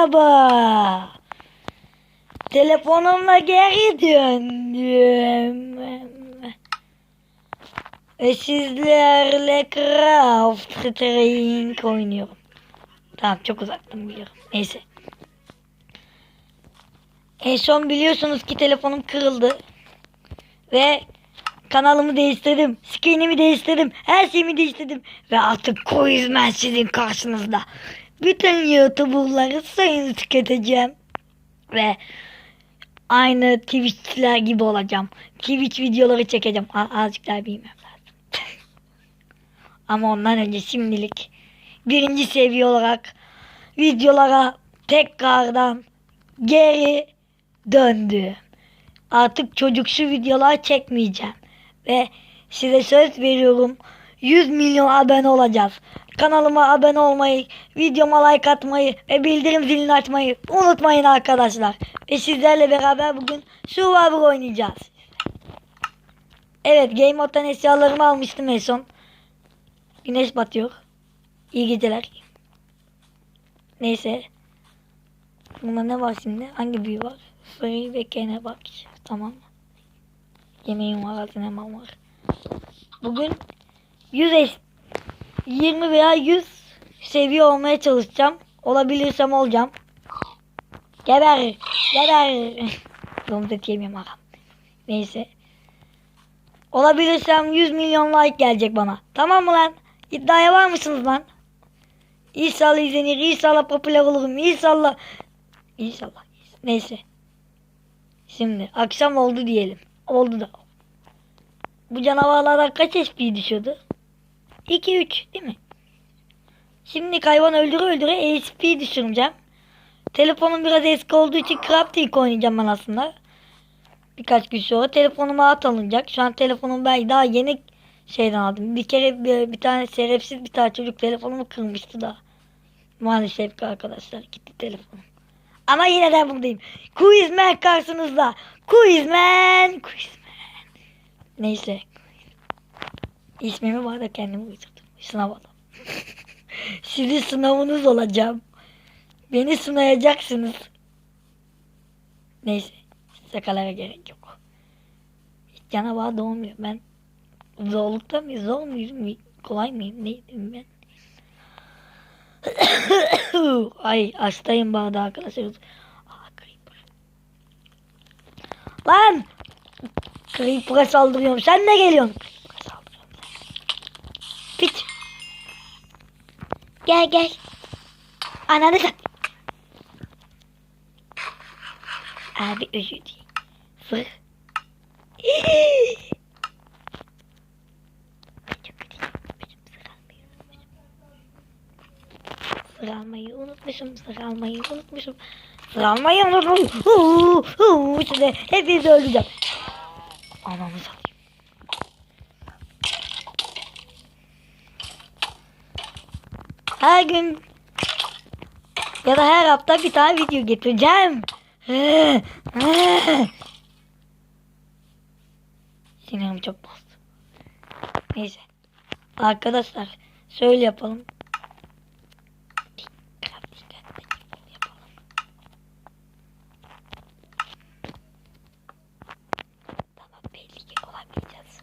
Merhaba. Telefonumla geri döndüm. Ve sizlerle Craft Train oynuyorum. Tamam çok uzaktım biliyorum. Neyse. En son biliyorsunuz ki telefonum kırıldı. Ve kanalımı değiştirdim. Skinimi değiştirdim. Her şeyimi değiştirdim. Ve artık Quizman sizin karşınızda. Bütün YouTuber'ları sayın tüketeceğim. Ve aynı Twitch'ler gibi olacağım. Twitch videoları çekeceğim. A- azıcık daha bilmem lazım. Ama ondan önce şimdilik birinci seviye olarak videolara tekrardan geri döndü. Artık çocuksu videolar çekmeyeceğim. Ve size söz veriyorum 100 milyon abone olacağız. Kanalıma abone olmayı, videoma like atmayı ve bildirim zilini açmayı unutmayın arkadaşlar. Ve sizlerle beraber bugün Survivor oynayacağız. Evet Game Mode'dan eşyalarımı almıştım en son. Güneş batıyor. İyi geceler. Neyse. Bunda ne var şimdi? Hangi büyü var? Free ve kene bak. Tamam. Yemeğim var, hazinemem var. Bugün 100 eş, 20 veya 100 seviye olmaya çalışacağım. Olabilirsem olacağım. Geber. Geber. Domuz yemiyorum ağam. Neyse. Olabilirsem 100 milyon like gelecek bana. Tamam mı lan? İddiaya var mısınız lan? İnşallah izlenir. İnşallah popüler olurum. İnşallah. İnşallah. Neyse. Şimdi akşam oldu diyelim. Oldu da. Bu canavarlardan kaç HP düşüyordu? 2-3 değil mi? Şimdi hayvan öldüre öldüre HP düşüreceğim. Telefonum biraz eski olduğu için Crafting oynayacağım ben aslında. Birkaç gün sonra telefonuma at alınacak. Şu an telefonum ben daha yeni şeyden aldım. Bir kere bir, bir tane şerefsiz bir tane çocuk telefonumu kırmıştı da. Maalesef ki arkadaşlar gitti telefonum. Ama yine de buradayım. Quizman karşınızda. Quizman. Quizman. Neyse. İsmimi var da kendimi uydurdum. Sınav adam. Sizin sınavınız olacağım. Beni sınayacaksınız. Neyse. Şakalara gerek yok. Hiç canavar doğmuyor. Ben zorlukta mıyım? Zor muyum? Kolay mıyım? Neydim ben? Ay hastayım bu arada arkadaşlar. Aa, creeper. Lan! Creeper'a saldırıyorum. Sen ne geliyorsun? Gel gel. Ananı sat. Abi özür dilerim. Kötü yapmışım. Sıralmayı unutmuşum. Unutmuşum. Sıralmayı unutmuşum. Huu, huu, Şimdi hepinizi öldüreceğim. Ananı satayım. Her gün ya da her hafta bir tane video getireceğim. Sinirim çok bozdu. Neyse. Arkadaşlar şöyle. Yapalım. Tamam belli ki olamayacağız.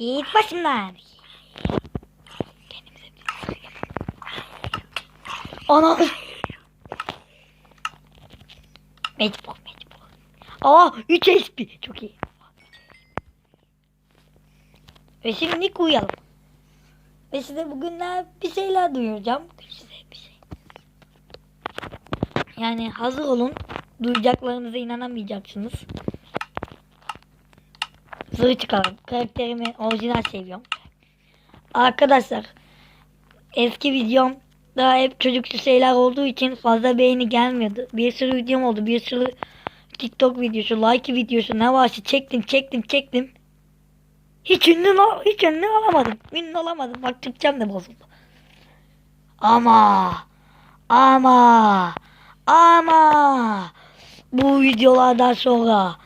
Git başımdan. Ana. Mecbur mecbur. Aa 3 HP. Çok iyi. Ve şimdi uyuyalım. Ve size bugünler bir şeyler duyuracağım. Bugün size bir şey. Yani hazır olun. Duyacaklarınıza inanamayacaksınız. Zırh çıkarım. Karakterimi orijinal seviyorum. Arkadaşlar eski videom daha hep çocuklu şeyler olduğu için fazla beğeni gelmiyordu. Bir sürü videom oldu. Bir sürü TikTok videosu, like videosu ne varsa çektim, çektim, çektim. Hiç ünlü, hiç ünlü olamadım. Ünlü olamadım. Bak Türkçem de bozuldu. Ama, ama, ama bu videolardan sonra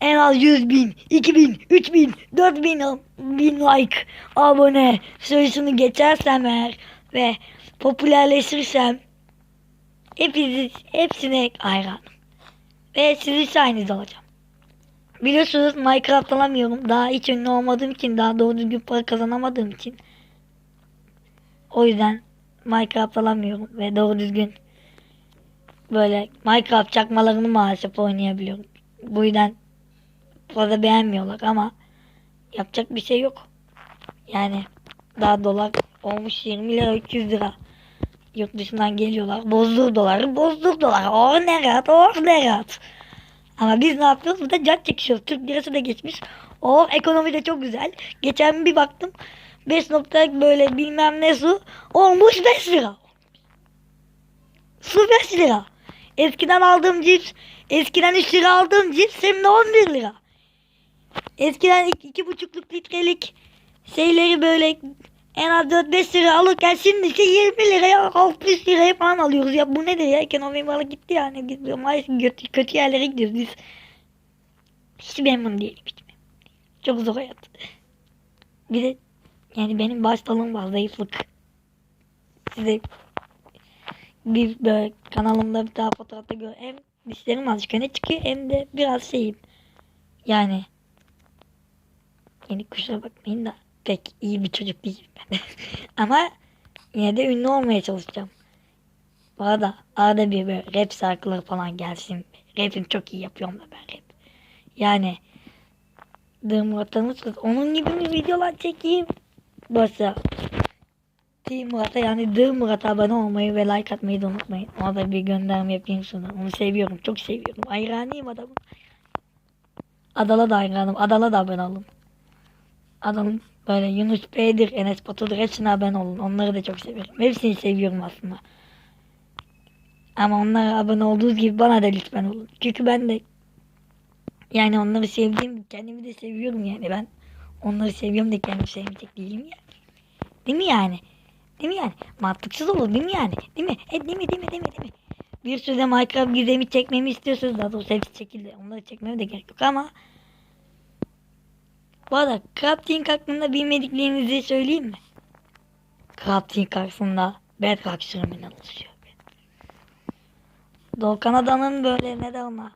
en az 100 bin, 2 bin, 3 bin, 4 bin, bin like abone sayısını geçersem eğer ve popülerleşirsem hepiniz, hepsine hayranım. Ve sizin sayenizde olacağım. Biliyorsunuz Minecraft alamıyorum. Daha hiç ünlü olmadığım için, daha doğru düzgün para kazanamadığım için. O yüzden Minecraft alamıyorum ve doğru düzgün böyle Minecraft çakmalarını maalesef oynayabiliyorum. Bu yüzden fazla beğenmiyorlar ama yapacak bir şey yok. Yani daha dolar olmuş 20 lira 300 lira. Yurt dışından geliyorlar. Bozdur doları, bozdur doları. Oh ne rahat, oh ne rahat. Ama biz ne yapıyoruz? Burada can çekişiyoruz. Türk lirası da geçmiş. Oh ekonomi de çok güzel. Geçen bir baktım. 5 nokta böyle bilmem ne su olmuş 5 lira. Su 5 lira. Eskiden aldığım cips, eskiden 3 lira aldığım cips şimdi 11 lira. Eskiden 2,5 litrelik şeyleri böyle en az 4-5 lira alırken şimdi işte 20 liraya 60 liraya falan alıyoruz. Ya bu nedir ya? Ekonomi bana gitti yani. Biz maalesef kötü, kötü yerlere gidiyoruz biz. Hiç memnun değilim. Hiç memnun. Çok zor hayat. Bir de yani benim baştalığım var zayıflık. Size bir böyle kanalımda bir daha fotoğrafta gör. Hem dişlerim azıcık öne çıkıyor hem de biraz şeyim. Yani yeni kusura bakmayın da pek iyi bir çocuk değilim ben. Ama yine de ünlü olmaya çalışacağım. Bu arada arada bir böyle rap şarkıları falan gelsin. Rap'im çok iyi yapıyorum da ben rap. Yani Dım Murat'ın onun gibi bir videolar çekeyim. Başka Team Murat'a yani Dım Murat'a abone olmayı ve like atmayı da unutmayın. Ona da bir gönderme yapayım sana. Onu seviyorum. Çok seviyorum. Hayranıyım adamın. Adala da hayranım. Adala da abone olun. Adamın böyle Yunus Bey'dir, Enes Batur'dur. Hepsine abone olun. Onları da çok seviyorum. Hepsini seviyorum aslında. Ama onlara abone olduğu gibi bana da lütfen olun. Çünkü ben de yani onları sevdiğim kendimi de seviyorum yani ben onları seviyorum da kendimi sevmeyecek değilim ya. Değil mi yani? Değil mi yani? Mantıksız olur değil mi yani? Değil mi? E, değil mi değil mi değil mi değil mi? Bir sürü de Minecraft gizemi çekmemi istiyorsunuz daha doğrusu hepsi çekildi. Onları çekmeme de gerek yok ama bu arada crafting hakkında bilmediklerinizi söyleyeyim mi? Crafting karşısında bedrock sürümünden oluşuyor. Doğukan Adan'ın böyle ne de ona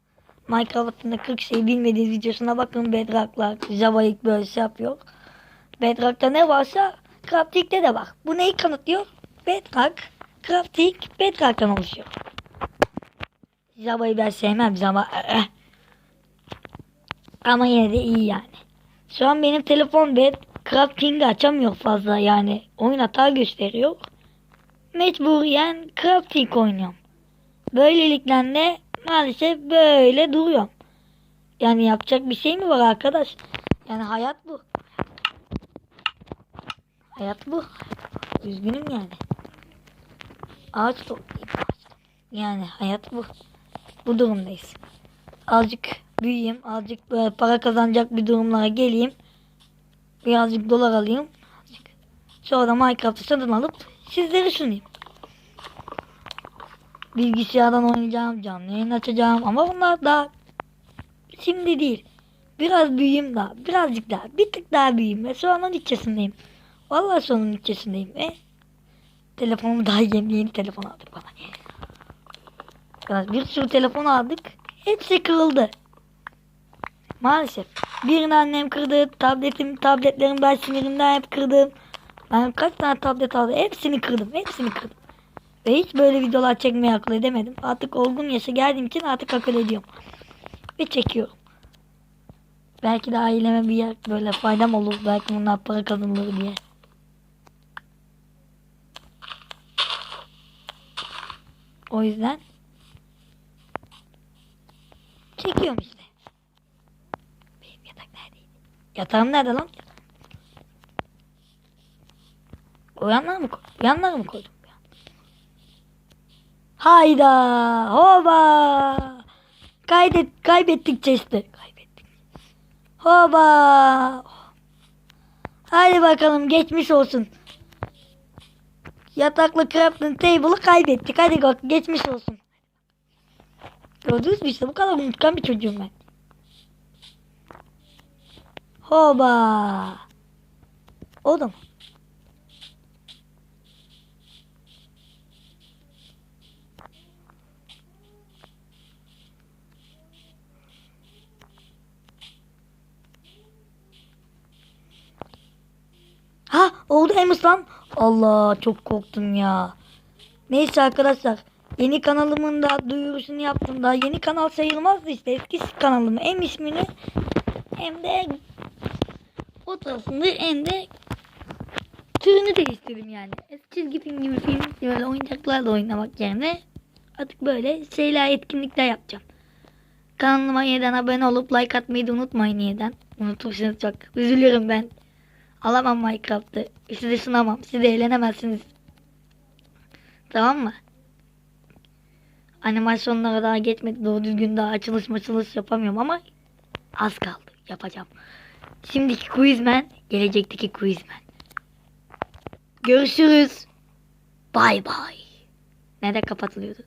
Minecraft'ın 40 şey bilmediğiniz videosuna bakın Bedrock'la Java ilk böyle şey yapıyor. Bedrock'ta ne varsa Crafting'de de var. Bu neyi kanıtlıyor? Bedrock, Crafting, Bedrock'tan oluşuyor. Java'yı ben sevmem Java. eh. Ama yine de iyi yani. Şu an benim telefon bed Crafting'i açamıyor fazla yani. Oyun hata gösteriyor. Mecburiyen Crafting oynuyorum. Böylelikle de maalesef böyle duruyorum. Yani yapacak bir şey mi var arkadaş? Yani hayat bu. Hayat bu. Üzgünüm yani. Ağaç toplayayım. Yani hayat bu. Bu durumdayız. Azıcık büyüyeyim. Azıcık böyle para kazanacak bir durumlara geleyim. Birazcık dolar alayım. Sonra Minecraft'ı satın alıp sizlere sunayım. Bilgisayardan oynayacağım, canlı yayın açacağım ama bunlar daha şimdi değil. Biraz büyüyeyim daha, birazcık daha, bir tık daha büyüyeyim ve sonun içerisindeyim. Vallahi sonun içerisindeyim ve telefonumu daha yeni yeni telefon aldık bana. Bir sürü telefon aldık. Hepsi kırıldı. Maalesef. Birini annem kırdı. Tabletim, tabletlerim ben sinirimden hep kırdım. Ben kaç tane tablet aldım. Hepsini kırdım. Hepsini kırdım. Ve hiç böyle videolar çekmeyi akıl edemedim. Artık olgun yaşa geldiğim için artık akıl ediyorum. Ve çekiyorum. Belki de aileme bir yer böyle faydam olur. Belki bunlar para kazanılır diye. O yüzden çekiyorum işte. Yatağım nerede lan? O yanlara mı koydum? Yanlara mı koydum? Hayda! Hoba! Kaydet, kaybettik chest'i. Kaybettik. Hoba! Hadi bakalım geçmiş olsun. Yataklı crafting table'ı kaybettik. Hadi bak geçmiş olsun. Gördünüz mü işte bu kadar unutkan bir çocuğum ben. Hoba. O? Ha oldu Emus lan. Allah çok korktum ya. Neyse arkadaşlar. Yeni kanalımın da duyurusunu yaptım. Daha yeni kanal sayılmazdı işte. Eski kanalım. Hem ismini hem de fotoğrafını hem de türünü değiştirdim yani. Çizgi film gibi film böyle oyuncaklarla oynamak yerine artık böyle şeyler etkinlikler yapacağım. Kanalıma yeniden abone olup like atmayı da unutmayın yeniden. Unutursanız çok üzülürüm ben. Alamam Minecraft'ı. Sizi sınamam. Siz eğlenemezsiniz. Tamam mı? Animasyonlara daha geçmedi. Doğru düzgün daha açılış maçılış yapamıyorum ama az kaldı. Yapacağım. Şimdiki Quizman, gelecekteki Quizman. Görüşürüz. Bay bay. Nerede kapatılıyordu?